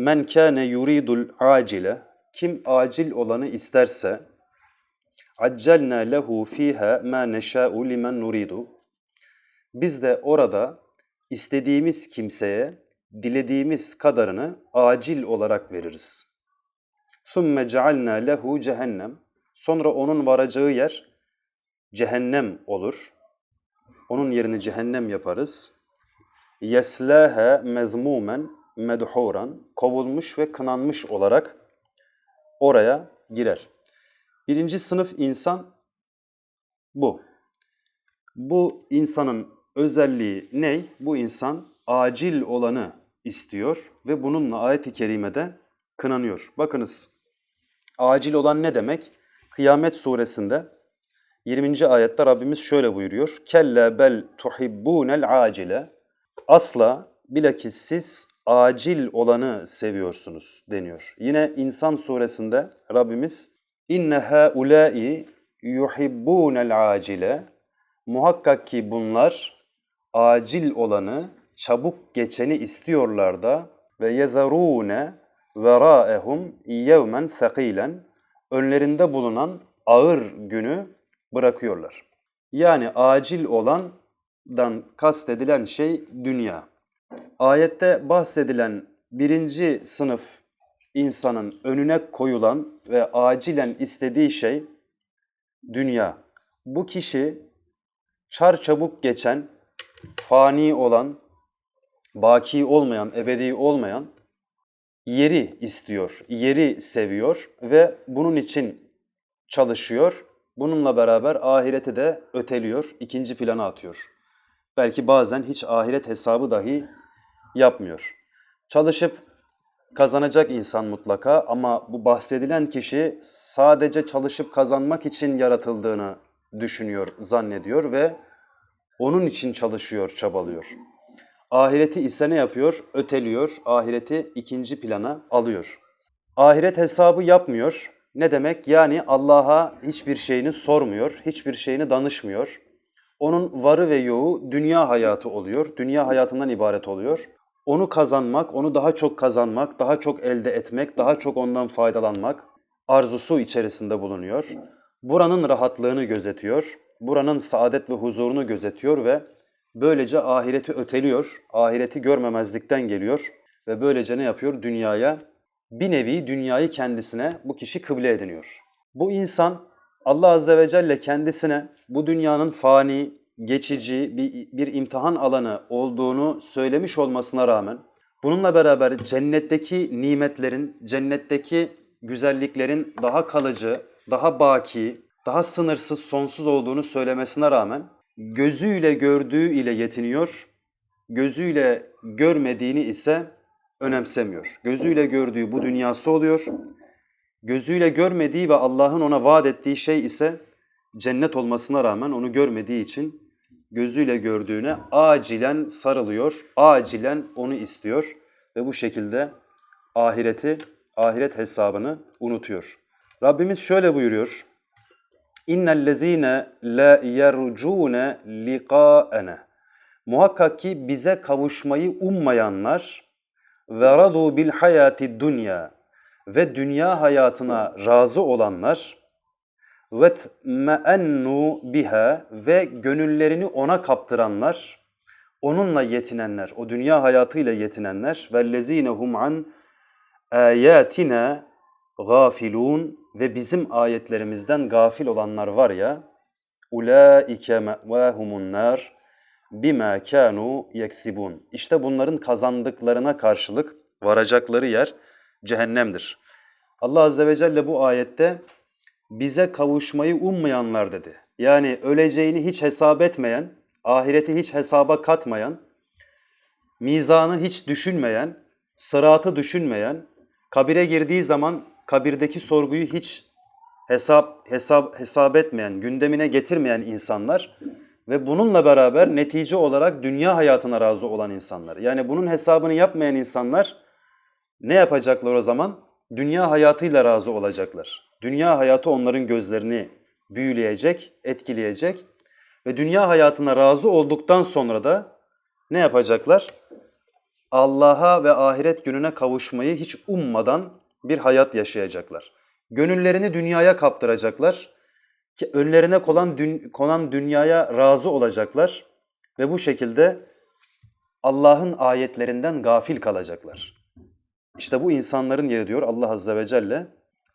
Men kâne yuridul acile kim acil olanı isterse accelna lehu fiha ma neşâ'u limen nuridu biz de orada istediğimiz kimseye dilediğimiz kadarını acil olarak veririz. Sümme cealna lehu cehennem. Sonra onun varacağı yer cehennem olur. Onun yerini cehennem yaparız. Yeslâhe mezmûmen medhuran kovulmuş ve kınanmış olarak oraya girer. Birinci sınıf insan bu. Bu insanın özelliği ne? Bu insan acil olanı istiyor ve bununla ayet-i kerimede kınanıyor. Bakınız acil olan ne demek? Kıyamet suresinde 20. ayette Rabbimiz şöyle buyuruyor. Kelle bel tuhibbunel acile. Asla bilakis siz acil olanı seviyorsunuz deniyor. Yine İnsan suresinde Rabbimiz inne haulai yuhibbunel acile. Muhakkak ki bunlar acil olanı, çabuk geçeni istiyorlar da ve yezerune veraehum yevmen sekilen önlerinde bulunan ağır günü bırakıyorlar. Yani acil olandan kastedilen şey dünya. Ayette bahsedilen birinci sınıf insanın önüne koyulan ve acilen istediği şey dünya. Bu kişi çar çabuk geçen, fani olan, baki olmayan, ebedi olmayan yeri istiyor, yeri seviyor ve bunun için çalışıyor. Bununla beraber ahireti de öteliyor, ikinci plana atıyor. Belki bazen hiç ahiret hesabı dahi yapmıyor. Çalışıp kazanacak insan mutlaka ama bu bahsedilen kişi sadece çalışıp kazanmak için yaratıldığını düşünüyor, zannediyor ve onun için çalışıyor, çabalıyor. Ahireti ise ne yapıyor? Öteliyor, ahireti ikinci plana alıyor. Ahiret hesabı yapmıyor. Ne demek? Yani Allah'a hiçbir şeyini sormuyor, hiçbir şeyini danışmıyor. Onun varı ve yoğu dünya hayatı oluyor, dünya hayatından ibaret oluyor. Onu kazanmak, onu daha çok kazanmak, daha çok elde etmek, daha çok ondan faydalanmak arzusu içerisinde bulunuyor. Buranın rahatlığını gözetiyor, buranın saadet ve huzurunu gözetiyor ve böylece ahireti öteliyor, ahireti görmemezlikten geliyor ve böylece ne yapıyor? Dünyaya, bir nevi dünyayı kendisine bu kişi kıble ediniyor. Bu insan Allah Azze ve Celle kendisine bu dünyanın fani, geçici bir, bir imtihan alanı olduğunu söylemiş olmasına rağmen bununla beraber cennetteki nimetlerin, cennetteki güzelliklerin daha kalıcı, daha baki, daha sınırsız, sonsuz olduğunu söylemesine rağmen gözüyle gördüğü ile yetiniyor, gözüyle görmediğini ise önemsemiyor. Gözüyle gördüğü bu dünyası oluyor, gözüyle görmediği ve Allah'ın ona vaat ettiği şey ise cennet olmasına rağmen onu görmediği için gözüyle gördüğüne acilen sarılıyor, acilen onu istiyor ve bu şekilde ahireti, ahiret hesabını unutuyor. Rabbimiz şöyle buyuruyor. İnnellezîne la yercûne liqâene. Muhakkak ki bize kavuşmayı ummayanlar ve radu bil hayati dünya ve dünya hayatına razı olanlar me'ennu biha ve gönüllerini ona kaptıranlar, onunla yetinenler, o dünya hayatıyla yetinenler vellezine hum an ayatina gafilun ve bizim ayetlerimizden gafil olanlar var ya ulaike me'vahumun nar bima kanu yeksibun. İşte bunların kazandıklarına karşılık varacakları yer cehennemdir. Allah azze ve celle bu ayette bize kavuşmayı ummayanlar dedi. Yani öleceğini hiç hesap etmeyen, ahireti hiç hesaba katmayan, mizanı hiç düşünmeyen, sıratı düşünmeyen, kabire girdiği zaman kabirdeki sorguyu hiç hesap hesap hesap etmeyen, gündemine getirmeyen insanlar ve bununla beraber netice olarak dünya hayatına razı olan insanlar. Yani bunun hesabını yapmayan insanlar ne yapacaklar o zaman? Dünya hayatıyla razı olacaklar. Dünya hayatı onların gözlerini büyüleyecek, etkileyecek ve dünya hayatına razı olduktan sonra da ne yapacaklar? Allah'a ve ahiret gününe kavuşmayı hiç ummadan bir hayat yaşayacaklar. Gönüllerini dünyaya kaptıracaklar. Ki önlerine konan, dün- konan dünyaya razı olacaklar ve bu şekilde Allah'ın ayetlerinden gafil kalacaklar. İşte bu insanların yeri diyor Allah Azze ve Celle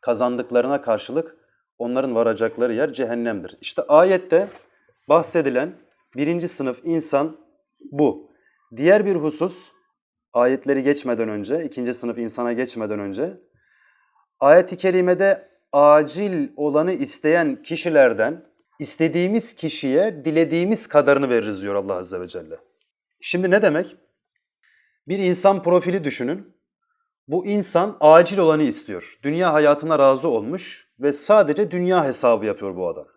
kazandıklarına karşılık onların varacakları yer cehennemdir. İşte ayette bahsedilen birinci sınıf insan bu. Diğer bir husus ayetleri geçmeden önce, ikinci sınıf insana geçmeden önce ayet-i kerimede acil olanı isteyen kişilerden istediğimiz kişiye dilediğimiz kadarını veririz diyor Allah Azze ve Celle. Şimdi ne demek? Bir insan profili düşünün. Bu insan acil olanı istiyor. Dünya hayatına razı olmuş ve sadece dünya hesabı yapıyor bu adam.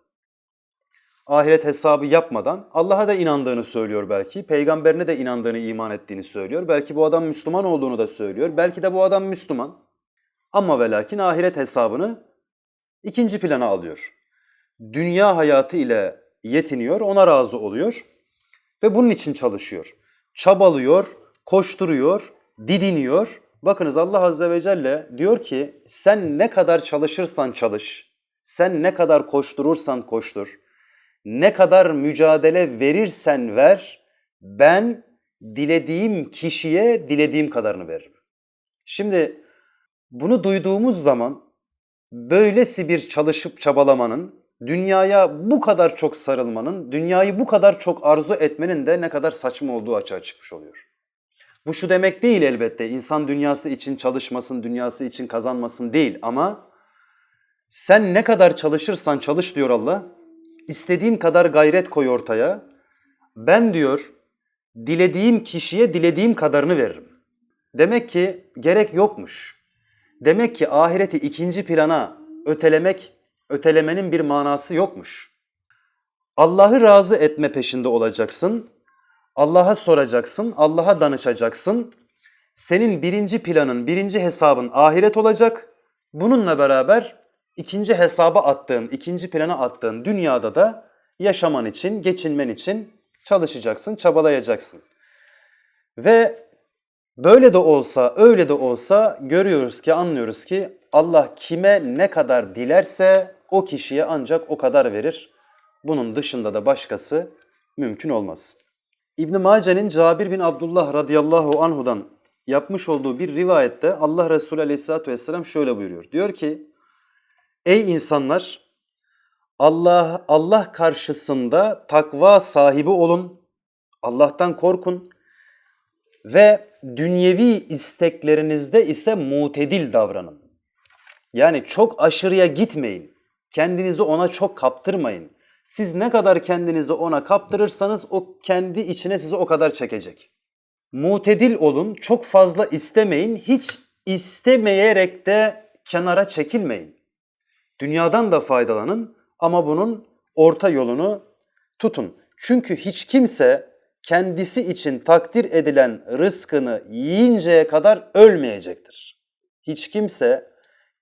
Ahiret hesabı yapmadan Allah'a da inandığını söylüyor belki. Peygamberine de inandığını, iman ettiğini söylüyor. Belki bu adam Müslüman olduğunu da söylüyor. Belki de bu adam Müslüman. Ama ve lakin ahiret hesabını ikinci plana alıyor. Dünya hayatı ile yetiniyor, ona razı oluyor ve bunun için çalışıyor. Çabalıyor, koşturuyor, didiniyor. Bakınız Allah Azze ve Celle diyor ki sen ne kadar çalışırsan çalış, sen ne kadar koşturursan koştur, ne kadar mücadele verirsen ver, ben dilediğim kişiye dilediğim kadarını veririm. Şimdi bunu duyduğumuz zaman böylesi bir çalışıp çabalamanın, dünyaya bu kadar çok sarılmanın, dünyayı bu kadar çok arzu etmenin de ne kadar saçma olduğu açığa çıkmış oluyor. Bu şu demek değil elbette, insan dünyası için çalışmasın, dünyası için kazanmasın değil ama sen ne kadar çalışırsan çalış diyor Allah, istediğin kadar gayret koy ortaya, ben diyor dilediğim kişiye dilediğim kadarını veririm. Demek ki gerek yokmuş. Demek ki ahireti ikinci plana ötelemek, ötelemenin bir manası yokmuş. Allah'ı razı etme peşinde olacaksın. Allah'a soracaksın, Allah'a danışacaksın. Senin birinci planın, birinci hesabın ahiret olacak. Bununla beraber ikinci hesaba attığın, ikinci plana attığın dünyada da yaşaman için, geçinmen için çalışacaksın, çabalayacaksın. Ve böyle de olsa, öyle de olsa görüyoruz ki, anlıyoruz ki Allah kime ne kadar dilerse o kişiye ancak o kadar verir. Bunun dışında da başkası mümkün olmaz. İbn Mace'nin Cabir bin Abdullah radıyallahu anhudan yapmış olduğu bir rivayette Allah Resulü aleyhissalatü vesselam şöyle buyuruyor. Diyor ki, Ey insanlar! Allah, Allah karşısında takva sahibi olun, Allah'tan korkun ve dünyevi isteklerinizde ise mutedil davranın. Yani çok aşırıya gitmeyin. Kendinizi ona çok kaptırmayın. Siz ne kadar kendinizi ona kaptırırsanız o kendi içine sizi o kadar çekecek. Mutedil olun, çok fazla istemeyin, hiç istemeyerek de kenara çekilmeyin. Dünyadan da faydalanın ama bunun orta yolunu tutun. Çünkü hiç kimse kendisi için takdir edilen rızkını yiyinceye kadar ölmeyecektir. Hiç kimse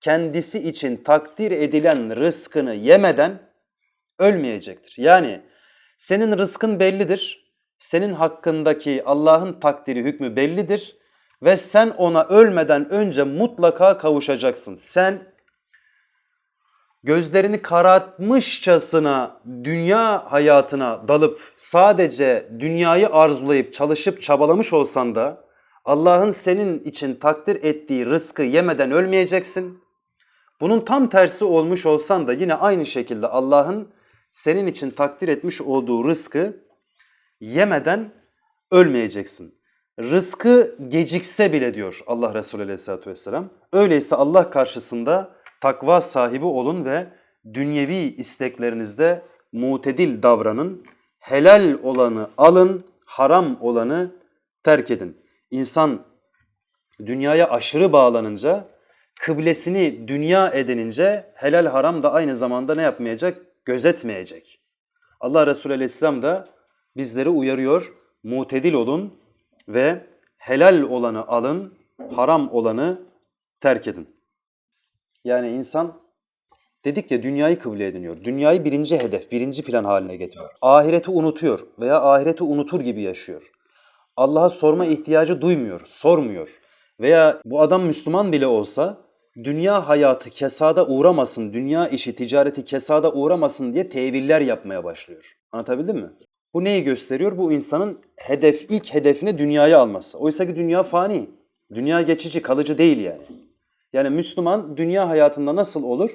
kendisi için takdir edilen rızkını yemeden ölmeyecektir. Yani senin rızkın bellidir. Senin hakkındaki Allah'ın takdiri hükmü bellidir ve sen ona ölmeden önce mutlaka kavuşacaksın. Sen gözlerini karartmışçasına dünya hayatına dalıp sadece dünyayı arzulayıp çalışıp çabalamış olsan da Allah'ın senin için takdir ettiği rızkı yemeden ölmeyeceksin. Bunun tam tersi olmuş olsan da yine aynı şekilde Allah'ın senin için takdir etmiş olduğu rızkı yemeden ölmeyeceksin. Rızkı gecikse bile diyor Allah Resulü Aleyhisselatü Vesselam. Öyleyse Allah karşısında takva sahibi olun ve dünyevi isteklerinizde mutedil davranın. Helal olanı alın, haram olanı terk edin. İnsan dünyaya aşırı bağlanınca, kıblesini dünya edinince helal haram da aynı zamanda ne yapmayacak? Gözetmeyecek. Allah Resulü Aleyhisselam da bizleri uyarıyor. Mutedil olun ve helal olanı alın, haram olanı terk edin. Yani insan dedik ya dünyayı kıble ediniyor. Dünyayı birinci hedef, birinci plan haline getiriyor. Ahireti unutuyor veya ahireti unutur gibi yaşıyor. Allah'a sorma ihtiyacı duymuyor, sormuyor. Veya bu adam Müslüman bile olsa dünya hayatı kesada uğramasın, dünya işi, ticareti kesada uğramasın diye teviller yapmaya başlıyor. Anlatabildim mi? Bu neyi gösteriyor? Bu insanın hedef, ilk hedefini dünyaya alması. Oysa ki dünya fani. Dünya geçici, kalıcı değil yani. Yani Müslüman dünya hayatında nasıl olur?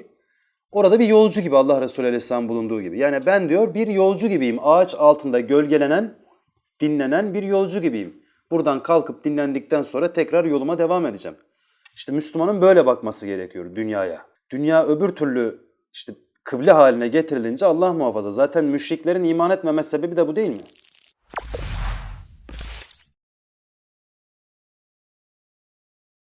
Orada bir yolcu gibi Allah Resulü Aleyhisselam bulunduğu gibi. Yani ben diyor bir yolcu gibiyim. Ağaç altında gölgelenen, dinlenen bir yolcu gibiyim. Buradan kalkıp dinlendikten sonra tekrar yoluma devam edeceğim. İşte Müslümanın böyle bakması gerekiyor dünyaya. Dünya öbür türlü işte kıble haline getirilince Allah muhafaza. Zaten müşriklerin iman etmeme sebebi de bu değil mi?